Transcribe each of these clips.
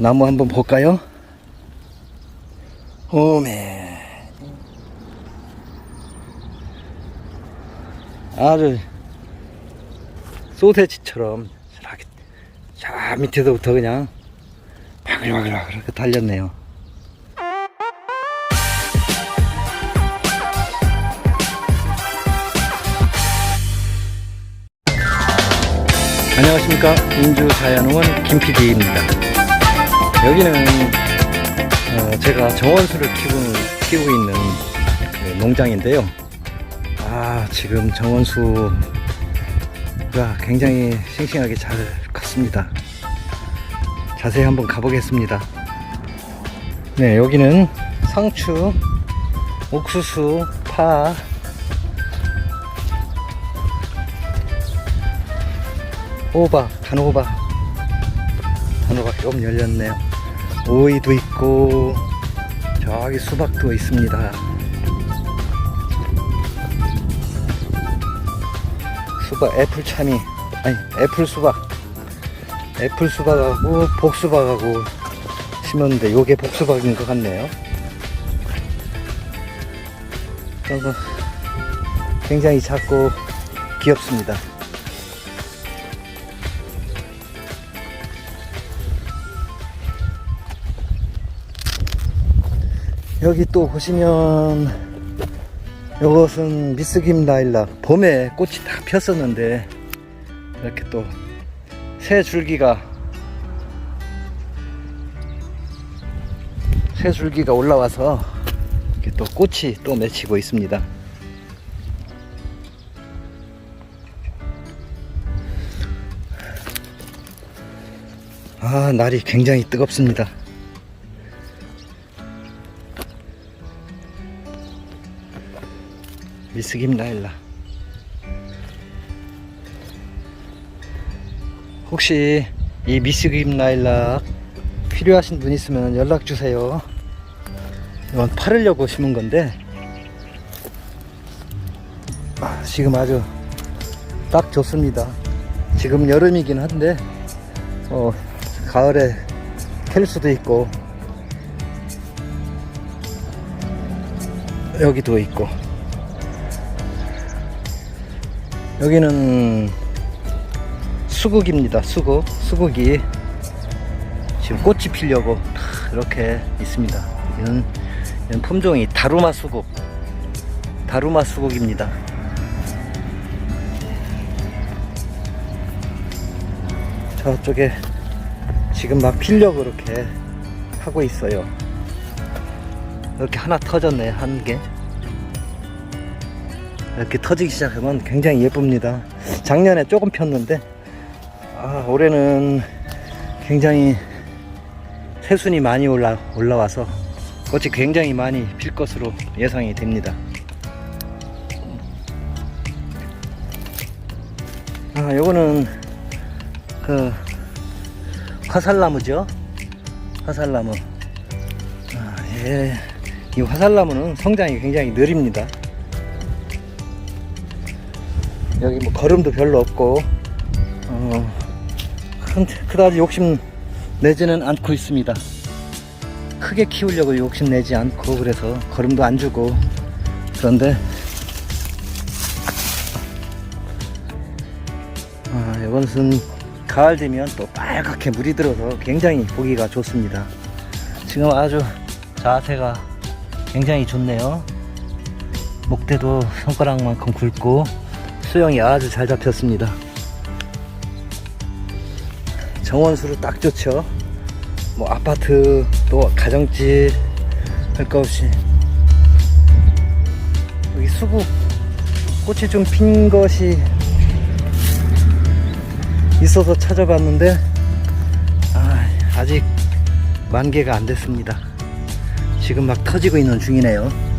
나무 한번 볼까요? 오메. 아주 소세지처럼 이렇게 저 밑에서부터 그냥 바글바글 그렇게 달렸네요. 안녕하십니까 인주 자연농원 김PD입니다. 여기는 어, 제가 정원수를 키우는, 키우고 있는 그 농장인데요. 아 지금 정원수가 굉장히 싱싱하게 잘 컸습니다. 자세히 한번 가보겠습니다. 네 여기는 상추, 옥수수, 파, 호박, 단호박. 단호박 조금 열렸네요. 오이도 있고, 저기 수박도 있습니다. 수박, 애플 참이, 아니, 애플 수박. 애플 수박하고 복수박하고 심었는데, 요게 복수박인 것 같네요. 그래서 굉장히 작고 귀엽습니다. 여기 또 보시면 이것은 미스김 라일락 봄에 꽃이 다 폈었는데 이렇게 또 새 줄기가 새 줄기가 올라와서 이렇게 또 꽃이 또 맺히고 있습니다. 아 날이 굉장히 뜨겁습니다. 미스김 라일라. 혹시 이 미스김 라일락 필요하신 분 있으면 연락 주세요. 이건 팔으려고 심은 건데. 아, 지금 아주 딱 좋습니다. 지금 여름이긴 한데 어, 가을에 캘 수도 있고 여기도 있고 여기는 수국입니다. 수국. 수국이 지금 꽃이 피려고 다 이렇게 있습니다. 이런 품종이 다루마 수국. 다루마 수국입니다. 저쪽에 지금 막 피려고 이렇게 하고 있어요. 이렇게 하나 터졌네, 한 개. 이렇게 터지기 시작하면 굉장히 예쁩니다. 작년에 조금 폈는데, 아, 올해는 굉장히 새순이 많이 올라, 올라와서 꽃이 굉장히 많이 필 것으로 예상이 됩니다. 아, 요거는 그 화살나무죠. 화살나무. 아, 예. 이 화살나무는 성장이 굉장히 느립니다. 여기 뭐 걸음도 별로 없고 어, 큰, 그다지 욕심 내지는 않고 있습니다. 크게 키우려고 욕심 내지 않고 그래서 걸음도 안 주고 그런데 아, 이것은 가을 되면 또 빨갛게 물이 들어서 굉장히 보기가 좋습니다. 지금 아주 자세가 굉장히 좋네요. 목대도 손가락만큼 굵고 수영이 아주 잘 잡혔습니다. 정원수로 딱 좋죠. 뭐 아파트 또 가정집 할 거 없이 여기 수국 꽃이 좀 핀 것이 있어서 찾아봤는데 아, 아직 만개가 안 됐습니다. 지금 막 터지고 있는 중이네요.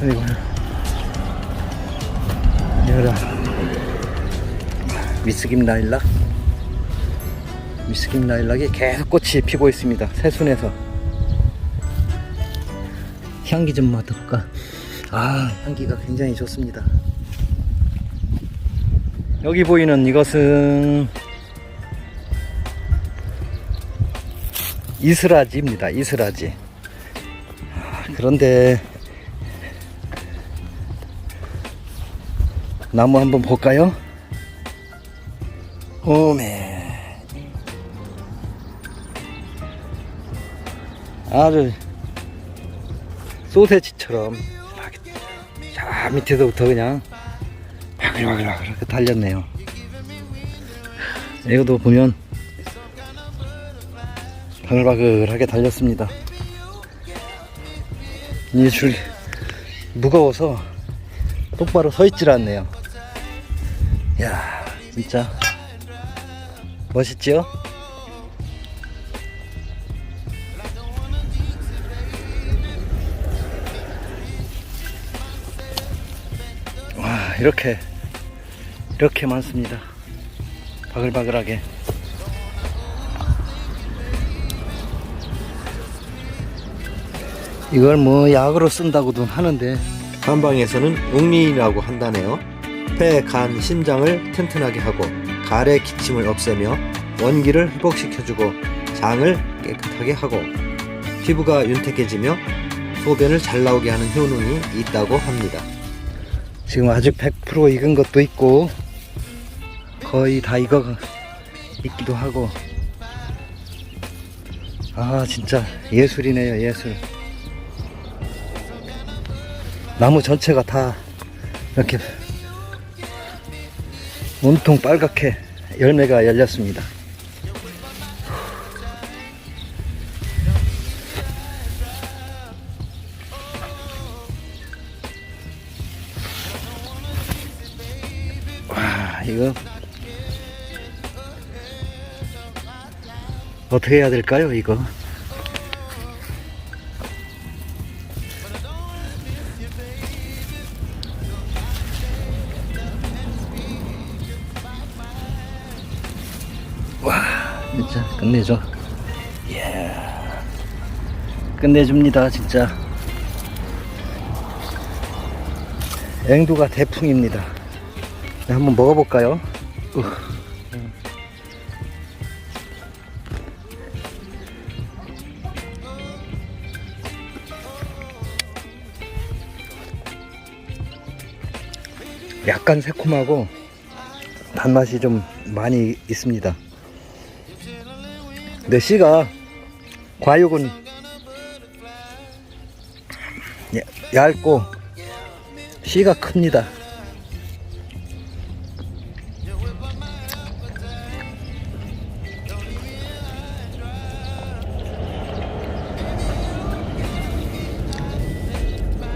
그리고 여라 미스김 라일락 미스김 라일락이 계속 꽃이 피고 있습니다. 새순에서 향기 좀 맡아볼까? 아 향기가 굉장히 좋습니다. 여기 보이는 이것은 이스라지입니다. 이스라지. 아, 그런데 나무 한번 볼까요? 오메. 아주 소세지처럼 저 밑에서부터 그냥 바글바글바글 달렸네요. 이것도 보면 바글바글하게 달렸습니다. 이줄 무거워서 똑바로 서 있질 않네요 야 진짜 멋있죠? 와 이렇게 이렇게 많습니다 바글바글하게 이걸 뭐 약으로 쓴다고도 하는데 한방에서는 웅리라고 한다네요. 폐, 간, 신장을 튼튼하게 하고 가래 기침을 없애며 원기를 회복시켜주고 장을 깨끗하게 하고 피부가 윤택해지며 소변을 잘 나오게 하는 효능이 있다고 합니다. 지금 아직 100% 익은 것도 있고 거의 다 익어 있기도 하고 아 진짜 예술이네요 예술 나무 전체가 다 이렇게 온통 빨갛게 열매가 열렸습니다. 와 이거 어떻게 해야 될까요 이거 진짜 끝내줘 예 끝내줍니다 진짜 앵두가 대풍입니다 네, 한번 먹어볼까요? 으. 약간 새콤하고 단맛이 좀 많이 있습니다. 근데 씨가 과육은 야- 얇고 씨가 큽니다.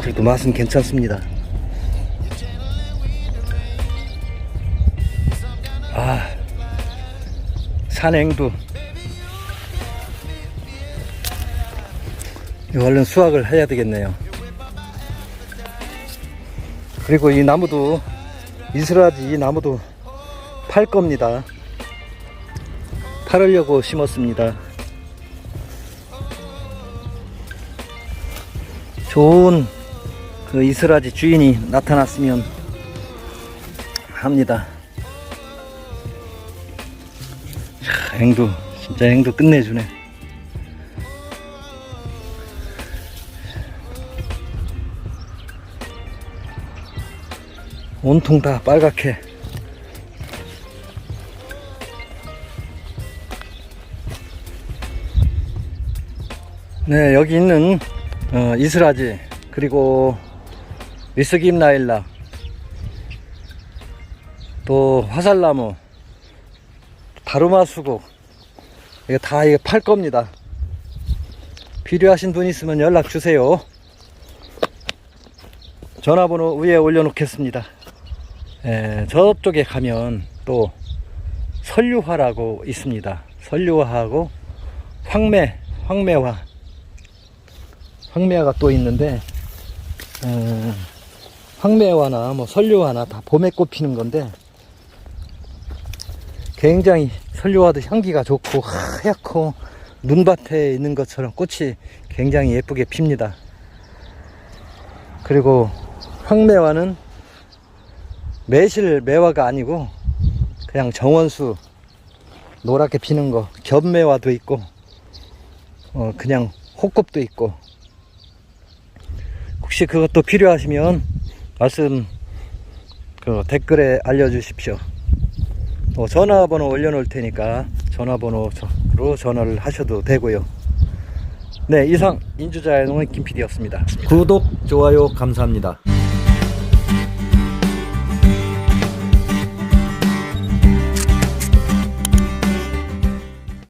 그래도 맛은 괜찮습니다. 아, 산행도 얼른 수확을 해야 되겠네요. 그리고 이 나무도 이슬아지 이 나무도 팔 겁니다. 팔으려고 심었습니다. 좋은 그 이슬아지 주인이 나타났으면 합니다. 차, 행도 진짜 행도 끝내주네. 온통 다 빨갛게. 네, 여기 있는 어, 이슬아지 그리고 위스김 나일라 또 화살나무 다루마 수국 이거 다 이거 팔 겁니다. 필요하신 분 있으면 연락 주세요. 전화번호 위에 올려놓겠습니다. 에, 저쪽에 가면 또 설류화라고 있습니다. 설류화하고 황매, 황매화, 황매화가 또 있는데 어, 황매화나 뭐 설류화나 다 봄에 꽃 피는 건데 굉장히 설류와도 향기가 좋고 하얗고 눈밭에 있는 것처럼 꽃이 굉장히 예쁘게 핍니다. 그리고 황매화는 매실 매화가 아니고 그냥 정원수 노랗게 피는 거 겹매화도 있고 어 그냥 호kop도 있고 혹시 그것도 필요하시면 말씀 그 댓글에 알려주십시오. 또 전화번호 올려놓을 테니까 전화번호로 전화를 하셔도 되고요. 네 이상 인주자의 농의 김PD였습니다. 구독 좋아요 감사합니다.